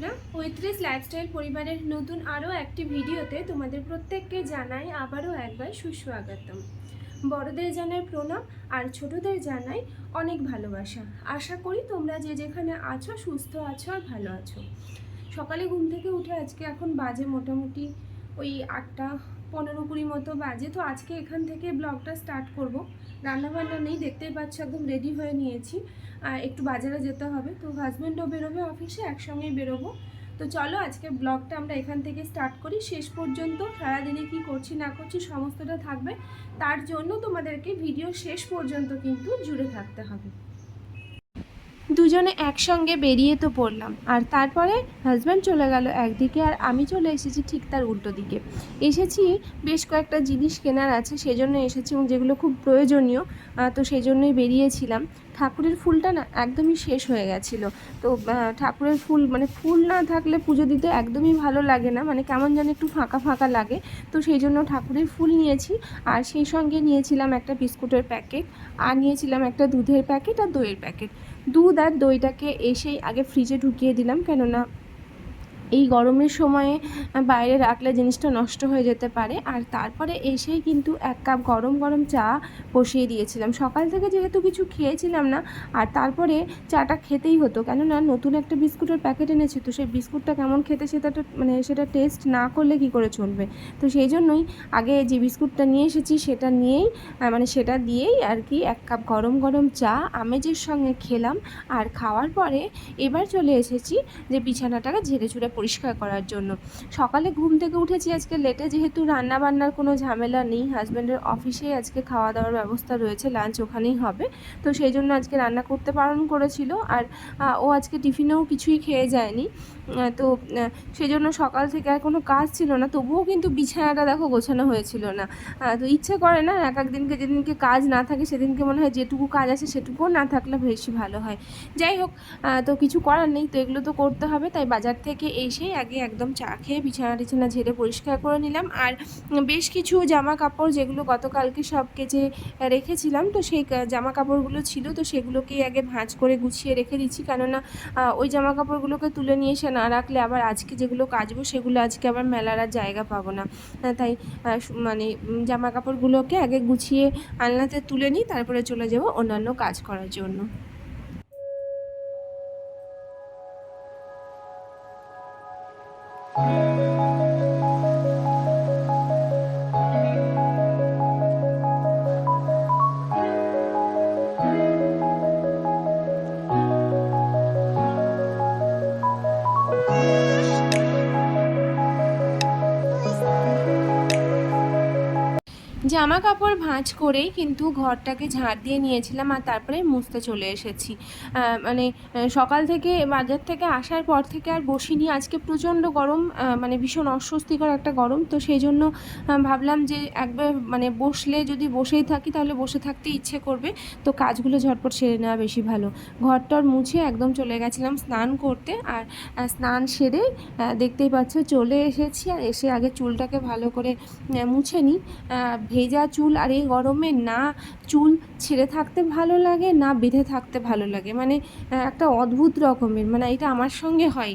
বন্ধুরা, পঁয়ত্রিশ লাইফস্টাইল পরিবারের নতুন আরও একটি ভিডিওতে তোমাদের প্রত্যেককে জানাই আবারও একবার সুস্বাগতম। বড়দের জানাই প্রণাম আর ছোটদের জানাই অনেক ভালোবাসা। আশা করি তোমরা যে যেখানে আছো, সুস্থ আছো আর ভালো আছো। সকালে ঘুম থেকে উঠে আজকে এখন বাজে মোটামুটি ওই আটটা পনেরো কুড়ি মতো বাজে। তো আজকে এখান থেকে ব্লগটা স্টার্ট করব। রান্নাবান্না নেই, দেখতেই পাচ্ছ একদম রেডি হয়ে নিয়েছি। আর একটু বাজারে যেতে হবে। তো হাজব্যান্ডও বেরোবে অফিসে একসঙ্গেই বেরোবো। তো চলো আজকে ব্লগটা আমরা এখান থেকে স্টার্ট করি। শেষ পর্যন্ত সারাদিনে কি করছি না করছি সমস্তটা থাকবে। তার জন্য তোমাদেরকে ভিডিও শেষ পর্যন্ত কিন্তু জুড়ে থাকতে হবে। দুজনে একসঙ্গে বেরিয়ে তো পড়লাম। আর তারপরে হাজব্যান্ড চলে গেল একদিকে আর আমি চলে এসেছি ঠিক তার উল্টো দিকে। এসেছি, বেশ কয়েকটা জিনিস কেনার আছে, সেজন্য এসেছি এবং যেগুলো খুব প্রয়োজনীয় তো সেজন্যই বেরিয়েছিলাম। ঠাকুরের ফুলটা না একদমই শেষ হয়ে গেছিল। তো ঠাকুরের ফুল মানে ফুল না থাকলে পুজো দিতে একদমই ভালো লাগে না মানে কেমন যেন একটু ফাঁকা ফাঁকা লাগে। তো সেই জন্য ঠাকুরের ফুল নিয়েছি, আর সেই সঙ্গে নিয়েছিলাম একটা বিস্কুটের প্যাকেট, আর নিয়েছিলাম একটা দুধের প্যাকেট আর দইয়ের প্যাকেট। দুধ আর দইটাকে এসেই আগে ফ্রিজে ঢুকিয়ে দিলাম, কেননা এই গরমের সময়ে বাইরে রাখলে জিনিসটা নষ্ট হয়ে যেতে পারে। আর তারপরে এসেই কিন্তু এক কাপ গরম গরম চা বসিয়ে দিয়েছিলাম। সকাল থেকে যেহেতু কিছু খেয়েছিলাম না, আর তারপরে চাটা খেতেই হতো। কেননা নতুন একটা বিস্কুটের প্যাকেট এনেছি, তো সেই বিস্কুটটা কেমন খেতে সেটা মানে সেটা টেস্ট না করলে কি করে চলবে? তো সেই জন্যই আগে যে বিস্কুটটা নিয়ে এসেছি সেটা নিয়েই মানে সেটা দিয়েই আর কি এক কাপ গরম গরম চা আমেজের সঙ্গে খেলাম। আর খাওয়ার পরে এবার চলে এসেছি যে বিছানাটাকে ঝেড়ে ঝুড়ে পরিষ্কার করার জন্য। সকালে ঘুম থেকে উঠেছি আজকে লেটে যেহেতু রান্না বান্নার কোনো ঝামেলা নেই হাজব্যান্ডের অফিসে আজকে খাওয়া দাওয়ার ব্যবস্থা রয়েছে লাঞ্চ ওখানেই হবে। তো সেই জন্য আজকে রান্না করতে বারণ করেছিল আর ও আজকে টিফিনেও কিছুই খেয়ে যায়নি। তো সেই জন্য সকাল থেকে আর কোনো কাজ ছিল না, তবুও কিন্তু বিছানাটা দেখো গোছানো হয়েছিল না। তো ইচ্ছে করে না এক এক দিনকে যেদিনকে কাজ না থাকে, সেদিনকে মনে হয় যেটুকু কাজ আছে সেটুকুও না থাকলে বেশি ভালো হয়। যাই হোক তো কিছু করার নেই, তো এগুলো তো করতে হবে, তাই বাজার থেকে এসেই আগে একদম চা খেয়ে বিছানা টিছানা ঝেড়ে পরিষ্কার করে নিলাম। আর বেশ কিছু জামা কাপড় যেগুলো গতকালকে সব কেচে রেখেছিলাম, তো সেই জামা কাপড়গুলো ছিল, তো সেগুলোকেই আগে ভাঁজ করে গুছিয়ে রেখে দিচ্ছি। কেননা ওই জামা কাপড়গুলোকে তুলে নিয়ে এসে না রাখলে আবার আজকে যেগুলো কাচবো সেগুলো আজকে আবার মেলার আর জায়গা পাবো না। তাই মানে জামা কাপড়গুলোকে আগে গুছিয়ে আলনাতে তুলে নিই, তারপরে চলে যাব অন্যান্য কাজ করার জন্য। Thank you. জামা কাপড় ভাঁজ করেই কিন্তু ঘরটাকে ঝাড় দিয়ে নিয়েছিলাম আর তারপরে মুছতে চলে এসেছি। মানে সকাল থেকে, বাজার থেকে আসার পর থেকে আর বসিনি। আজকে প্রচণ্ড গরম মানে ভীষণ অস্বস্তিকর একটা গরম। তো সেই জন্য ভাবলাম যে একবার মানে বসলে যদি বসেই থাকি তাহলে বসে থাকতে ইচ্ছে করবে। তো কাজগুলো ঝটপট সেরে নেওয়া বেশি ভালো। ঘরটর মুছে একদম চলে গেছিলাম স্নান করতে আর স্নান সেরে দেখতেই পাচ্ছ চলে এসেছি আর এসে আগে চুলটাকে ভালো করে মুছে নিই। ভেজা চুল আর এই গরমে না চুল ছেড়ে থাকতে ভালো লাগে, না বেঁধে থাকতে ভালো লাগে। মানে একটা অদ্ভুত রকমের মানে এটা আমার সঙ্গে হয়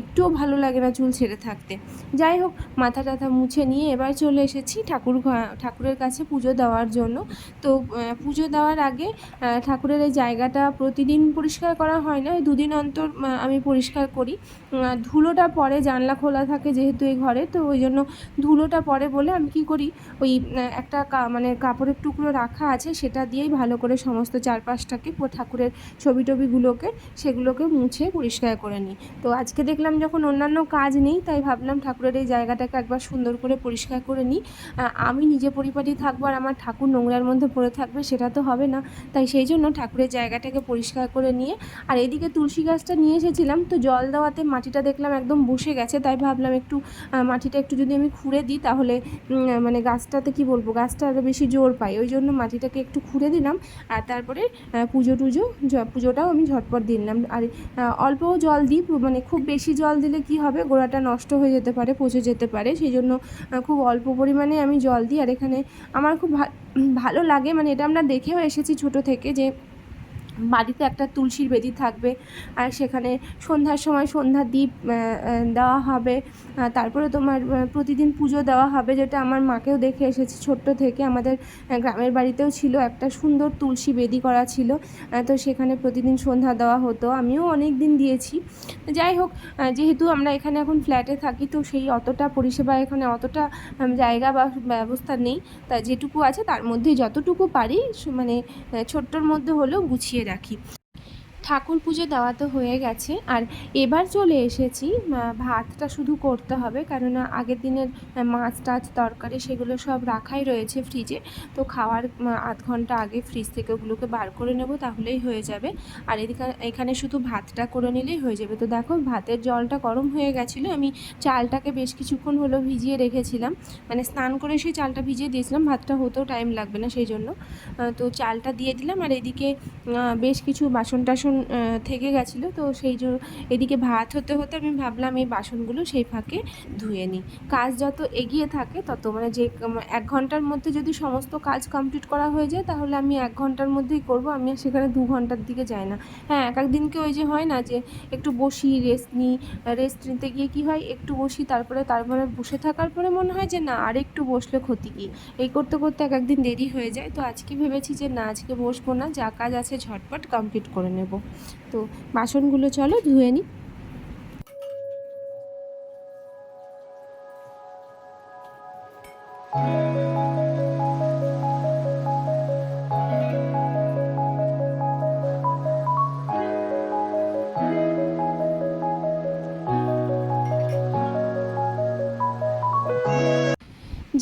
একটুও ভালো লাগে না চুল ছেড়ে থাকতে। যাই হোক, মাথা টাথা মুছে নিয়ে এবার চলে এসেছি ঠাকুর ঠাকুরের কাছে পুজো দেওয়ার জন্য। তো পুজো দেওয়ার আগে ঠাকুরের এই জায়গাটা প্রতিদিন পরিষ্কার করা হয় না, ওই দুদিন অন্তর আমি পরিষ্কার করি। ধুলোটা পরে জানলা খোলা থাকে যেহেতু এই ঘরে, তো ওই জন্য ধুলোটা পড়ে বলে আমি কি করি, ওই একটা মানে কাপড়ের টুকরো রাখা আছে, সেটা দিয়েই ভালো করে সমস্ত চারপাশটাকে ঠাকুরের ছবি টবিগুলোকে সেগুলোকে মুছে পরিষ্কার করে নিই। তো আজকে দেখলাম যখন অন্যান্য কাজ নেই, তাই ভাবলাম ঠাকুরের এই জায়গাটাকে একবার সুন্দর করে পরিষ্কার করে নিই। আমি নিজে পরিপাটি থাকব আর আমার ঠাকুর নোংরার মধ্যে পড়ে থাকবে, সেটা তো হবে না। তাই সেই জন্য ঠাকুরের জায়গাটাকে পরিষ্কার করে নিয়ে, আর এদিকে তুলসী গাছটা নিয়ে এসেছিলাম, তো জল দেওয়াতে মাটিটা দেখলাম একদম বসে গেছে, তাই ভাবলাম একটু মাটিটা একটু যদি আমি খুঁড়ে দিই, তাহলে মানে গাছটাতে কি বলব, গাছটা আরও বেশি জোর পায়। ওই জন্য মাটিটাকে একটু খুঁড়ে দিলাম আর তারপরে পুজো টুজো পুজোটাও আমি ঝটপট দিলাম আর অল্প জল দিই মানে খুব বেশি জল দিলে কি হবে, গোড়াটা নষ্ট হয়ে যেতে পারে, পচে যেতে পারে। সেই জন্য খুব অল্প পরিমাণে আমি জল দিই। আর এখানে আমার খুব ভালো লাগে মানে এটা আমরা দেখেও এসেছি ছোট থেকে যে বাড়িতে একটা তুলসীর বেদি থাকবে আর সেখানে সন্ধ্যার সময় সন্ধ্যা দ্বীপ দেওয়া হবে। তারপরে তোমার প্রতিদিন পুজো দেওয়া হবে, যেটা আমার মাকেও দেখে এসেছি ছোট্ট থেকে। আমাদের গ্রামের বাড়িতেও ছিল একটা সুন্দর তুলসী বেদি করা ছিল। তো সেখানে প্রতিদিন সন্ধ্যা দেওয়া হতো। আমিও অনেক দিন দিয়েছি। যাই হোক যেহেতু আমরা এখানে এখন ফ্ল্যাটে থাকি, তো সেই অতটা পরিষেবা এখানে অতটা জায়গা বা ব্যবস্থা নেই। তা যেটুকু আছে, তার মধ্যে যতটুকু পারি মানে ছোট্টর মধ্যে হলেও গুছিয়ে রাখি ঠাকুর পুজো দেওয়া তো হয়ে গেছে। আর এবার চলে এসেছি ভাতটা শুধু করতে হবে কারণ আগের দিনের মাছ টাছ, তরকারি সেগুলো সব রাখাই রয়েছে ফ্রিজে তো খাওয়ার আধ ঘণ্টা আগে ফ্রিজ থেকে ওগুলোকে বার করে নেব, তাহলেই হয়ে যাবে। আর এদিকে, এখানে শুধু ভাতটা করে নিলেই হয়ে যাবে। তো দেখো, ভাতের জলটা গরম হয়ে গেছিল, আমি চালটাকে বেশ কিছুক্ষণ হলো ভিজিয়ে রেখেছিলাম। মানে স্নান করে সেই চালটা ভিজিয়ে দিয়েছিলাম, ভাতটা হতেও টাইম লাগবে না সেই জন্য। তো চালটা দিয়ে দিলাম, আর এদিকে বেশ কিছু বাসন টাসন বাসন থেকে গেছিল। তো সেই জন্য এদিকে ভাত হতে হতে আমি ভাবলাম এই বাসনগুলো সেই ফাঁকে ধুয়ে নিই। কাজ যত এগিয়ে থাকে তত মানে যে এক ঘণ্টার মধ্যে যদি সমস্ত কাজ কমপ্লিট করা হয়ে যায় তাহলে আমি এক ঘণ্টার মধ্যেই করব। আমি আর সেখানে দু ঘণ্টার দিকে যাই না। হ্যাঁ এক একদিনকে ওই যে হয় না যে একটু বসি রেস্ট নিই রেস্ট নিতে গিয়ে কী হয়? একটু বসি, তারপরে তারপরে বসে থাকার পরে মনে হয় যে না, আর একটু বসলে ক্ষতি কী? এই করতে করতে এক একদিন দেরি হয়ে যায়। তো আজকে ভেবেছি যে না, আজকে বসবো না। যা কাজ আছে ঝটপট কমপ্লিট করে নেব। তো বাসনগুলো চলো ধুয়ে নিই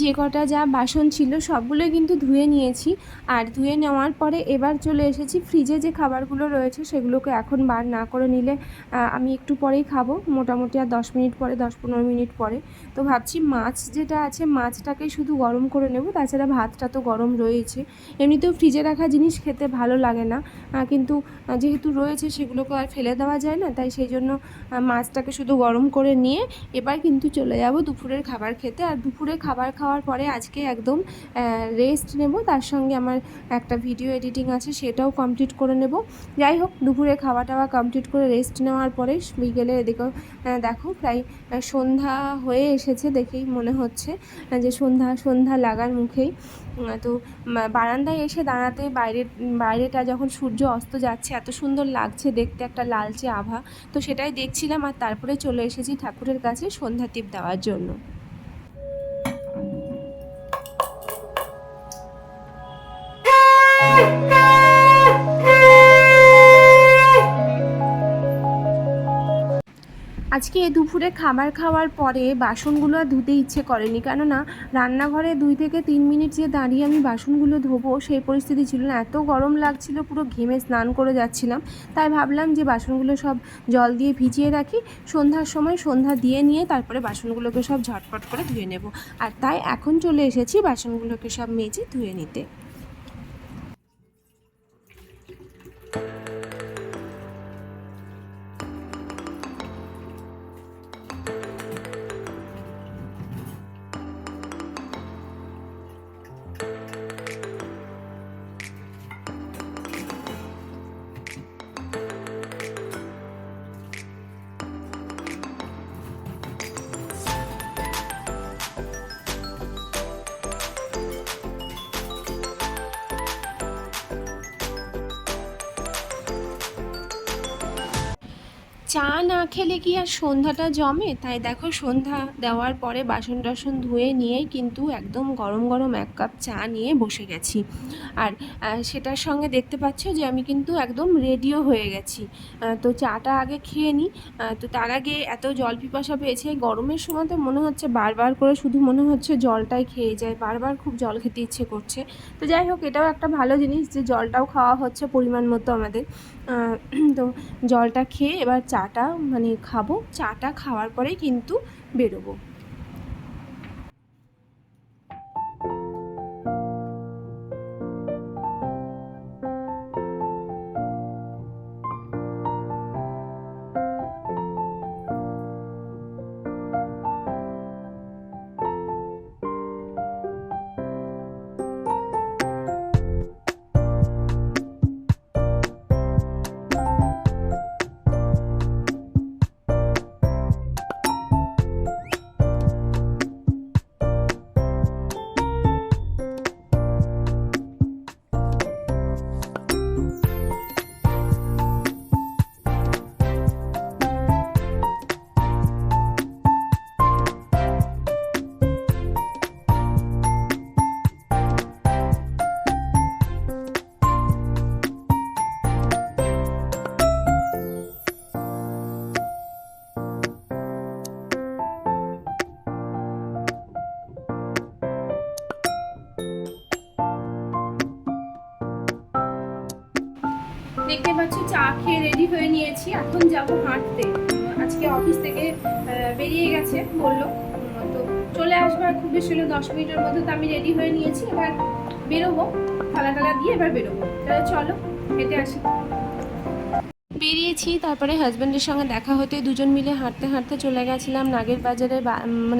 যে কটা যা বাসন ছিল সবগুলোই কিন্তু ধুয়ে নিয়েছি। আর ধুয়ে নেওয়ার পরে এবার চলে এসেছি ফ্রিজে যে খাবারগুলো রয়েছে সেগুলোকে এখন বার না করে নিলে আমি একটু পরেই খাব। মোটামুটি আর দশ মিনিট পরে, দশ পনেরো মিনিট পরে। তো ভাবছি মাছ যেটা আছে মাছটাকে শুধু গরম করে নেব, তাছাড়া ভাতটা তো গরম রয়েছে এমনিতেও ফ্রিজে রাখা জিনিস খেতে ভালো লাগে না কিন্তু যেহেতু রয়েছে সেগুলোকে আর ফেলে দেওয়া যায় না, তাই সেই জন্য মাছটাকে শুধু গরম করে নিয়ে এবার কিন্তু চলে যাব দুপুরের খাবার খেতে। আর দুপুরে খাবার খাওয়ার পরে আজকে একদম রেস্ট নেব। তার সঙ্গে আমার একটা ভিডিও এডিটিং আছে, সেটাও কমপ্লিট করে নেব। যাই হোক, দুপুরে খাওয়া টাওয়া কমপ্লিট করে রেস্ট নেওয়ার পরে বিকেলে এদিকে দেখো প্রায় সন্ধ্যা হয়ে এসেছে দেখেই মনে হচ্ছে যে সন্ধ্যা সন্ধ্যা লাগার মুখেই। তো বারান্দায় এসে দাঁড়াতে বাইরে, বাইরেটা যখন সূর্য অস্ত যাচ্ছে, এত সুন্দর লাগছে দেখতে, একটা লালচে আভা। তো সেটাই দেখছিলাম আর তারপরে চলে এসেছি ঠাকুরের কাছে সন্ধ্যা টিপ দেওয়ার জন্য। আজকে দুপুরে খাবার খাওয়ার পরে বাসনগুলো আর ধুতে ইচ্ছে করেনি। কেননা রান্নাঘরে দুই থেকে তিন মিনিট যে দাঁড়িয়ে আমি বাসনগুলো ধোবো, সেই পরিস্থিতি ছিল না। এত গরম লাগছিল, পুরো ঘেমে স্নান করে যাচ্ছিলাম। তাই ভাবলাম যে বাসনগুলো সব জল দিয়ে ভিজিয়ে রাখি। সন্ধ্যার সময় সন্ধ্যা দিয়ে নিয়ে তারপরে বাসনগুলোকে সব ঝটপট করে ধুয়ে নেব। আর তাই এখন চলে এসেছি বাসনগুলোকে সব মেজে ধুয়ে নিতে। না খেলে কি আর সন্ধ্যাটা জমে? তাই দেখো সন্ধ্যা দেওয়ার পরে বাসন টাসন ধুয়ে নিয়েই কিন্তু একদম গরম গরম এক কাপ চা নিয়ে বসে গেছি। আর সেটার সঙ্গে দেখতে পাচ্ছ যে আমি কিন্তু একদম রেডিও হয়ে গেছি। তো চাটা আগে খেয়ে নিই তো তার আগে এত জল পিপাসা পেয়েছে। গরমের সময় তো মনে হচ্ছে বারবার করে শুধু মনে হচ্ছে জলটাই খেয়ে যায়। বারবার খুব জল খেতে ইচ্ছে করছে। তো যাই হোক, এটাও একটা ভালো জিনিস যে জলটাও খাওয়া হচ্ছে পরিমাণ মতো আমাদের। তো জলটা খেয়ে এবার চাটা মানে খাব চাটা খাওয়ার পরেই কিন্তু বেরোবো। দেখতে পাচ্ছ, চা খেয়ে রেডি হয়ে নিয়েছি। এখন যাব হাঁটতে। আজকে অফিস থেকে বেরিয়ে গেছে, বলল। তো চলে আসব, আর খুব বেশি হলো দশ মিনিটের মধ্যে তো আমি রেডি হয়ে নিয়েছি। এবার বেরোবো, থালা টালা দিয়ে এবার বেরোবো। তাহলে চলো, হেঁটে আসি। বেরিয়েছি, তারপরে হাজব্যান্ডের সঙ্গে দেখা হতে দুজন মিলে হাঁটতে হাঁটতে চলে গেছিলাম নাগের বাজারে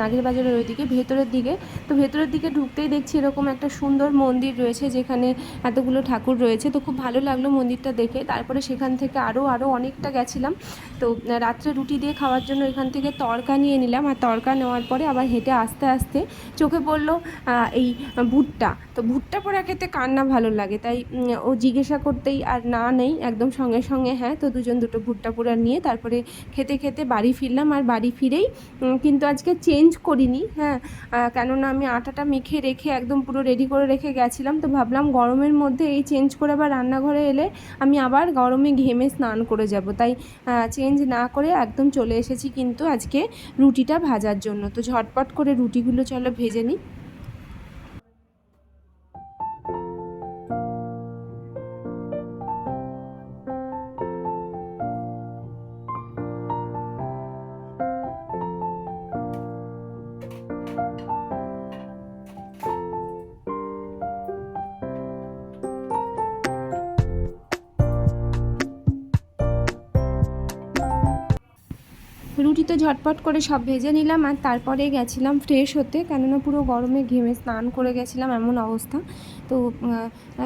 নাগের বাজারের ওইদিকে, ভেতরের দিকে। তো ভেতরের দিকে ঢুকতেই দেখছি এরকম একটা সুন্দর মন্দির রয়েছে যেখানে এতগুলো ঠাকুর রয়েছে। তো খুব ভালো লাগল মন্দিরটা দেখে। তারপরে সেখান থেকে আরও আরও অনেকটা গেছিলাম। তো রাত্রে রুটি দিয়ে খাওয়ার জন্য এখান থেকে তড়কা নিয়ে নিলাম। আর তরকা নেওয়ার পরে আবার হেঁটে আস্তে আস্তে চোখে পড়ল এই ভুট্টা। তো ভুট্টা পোড়া খেতে কান্না ভালো লাগে? তাই ও জিজ্ঞাসা করতেই আর না নেই, একদম সঙ্গে সঙ্গে হ্যাঁ। তো দুজন দুটো ভুট্টা পোড়া নিয়ে তারপরে খেতে খেতে বাড়ি ফিরলাম আর বাড়ি ফিরেই কিন্তু আজকে চেঞ্জ করিনি হ্যাঁ কেননা আমি আটাটা মেখে রেখে একদম পুরো রেডি করে রেখে গেছিলাম, তো ভাবলাম গরমের মধ্যে এই চেঞ্জ করে আবার রান্নাঘরে এলে আমি আবার গরমে ঘেমে স্নান করে যাব। তাই চেঞ্জ না করে একদম চলে এসেছি কিন্তু আজকে রুটিটা ভাজার জন্য। তো ঝটপট করে রুটিগুলো চলো ভেজে নিই। তো ঝটপট করে সব ভেজে নিলাম আর তারপরে গেছিলাম ফ্রেশ হতে। কেননা পুরো গরমে ঘেমে স্নান করে গেছিলাম এমন অবস্থা। তো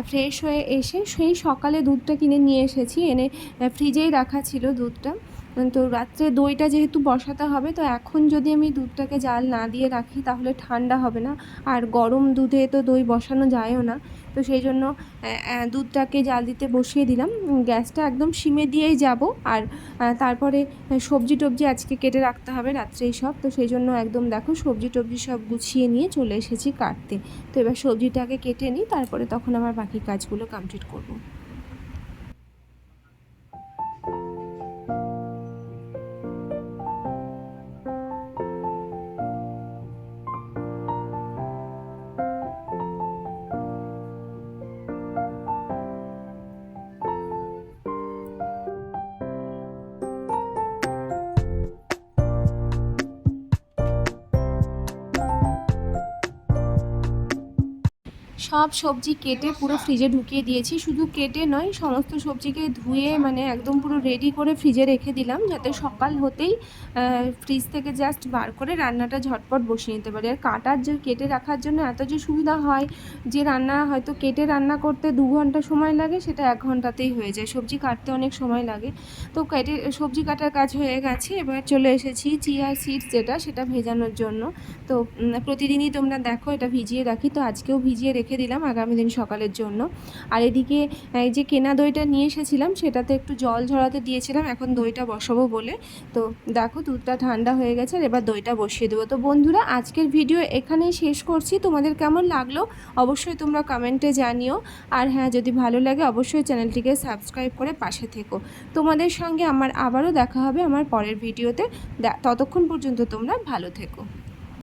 ফ্রেশ হয়ে এসে সেই সকালে দুধটা কিনে নিয়ে এসেছি। এনে ফ্রিজেই রাখা ছিল দুধটা। তো রাত্রে দইটা যেহেতু বসাতে হবে, তো এখন যদি আমি দুধটাকে জাল না দিয়ে রাখি তাহলে ঠান্ডা হবে না। আর গরম দুধে তো দই বসানো যায়ও না। তো সেই জন্য দুধটাকে জাল দিতে বসিয়ে দিলাম। গ্যাসটা একদম সিমে দিয়েই যাব। আর তারপরে সবজি টবজি আজকে কেটে রাখতে হবে, রাত্রেই সব। তো সেই জন্য একদম দেখো সবজি টবজি সব গুছিয়ে নিয়ে চলে এসেছি কাটতে। তো এবার সবজিটাকে কেটে নিই, তারপরে তখন আমার বাকি কাজগুলো কমপ্লিট করব। সব সবজি কেটে পুরো ফ্রিজে ঢুকিয়ে দিয়েছি। শুধু কেটে নয়, সমস্ত সবজিকে ধুয়ে মানে একদম পুরো রেডি করে ফ্রিজে রেখে দিলাম যাতে সকাল হতেই ফ্রিজ থেকে জাস্ট বার করে রান্নাটা ঝটপট বসিয়ে নিতে পারি। আর কাটার যে, কেটে রাখার জন্য এত যে সুবিধা হয়, যে রান্না হয়তো কেটে রান্না করতে দু ঘণ্টা সময় লাগে, সেটা এক ঘন্টাতেই হয়ে যায়। সবজি কাটতে অনেক সময় লাগে। তো কেটে, সবজি কাটার কাজ হয়ে গেছে। এবার চলে এসেছি চিয়া সিডস যেটা, সেটা ভেজানোর জন্য। তো প্রতিদিনই তোমরা দেখো, এটা ভিজিয়ে রাখি। তো আজকেও ভিজিয়ে রেখে দিলাম আগামী দিন সকালের জন্য। আর এদিকে, এই যে কেনা দইটা নিয়ে এসেছিলাম, সেটাতে একটু জল ঝরাতে দিয়েছিলাম, এখন দইটা বসাবো বলে। তো দেখো, দুধটা ঠান্ডা হয়ে গেছে, আর এবার দইটা বসিয়ে দেবো। তো বন্ধুরা, আজকের ভিডিও এখানেই শেষ করছি। তোমাদের কেমন লাগল অবশ্যই তোমরা কমেন্টে জানিও। আর হ্যাঁ যদি ভালো লাগে অবশ্যই চ্যানেলটিকে সাবস্ক্রাইব করে পাশে থেকো। তোমাদের সঙ্গে আমার আবারও দেখা হবে আমার পরের ভিডিওতে। ততক্ষণ পর্যন্ত তোমরা ভালো থেকো।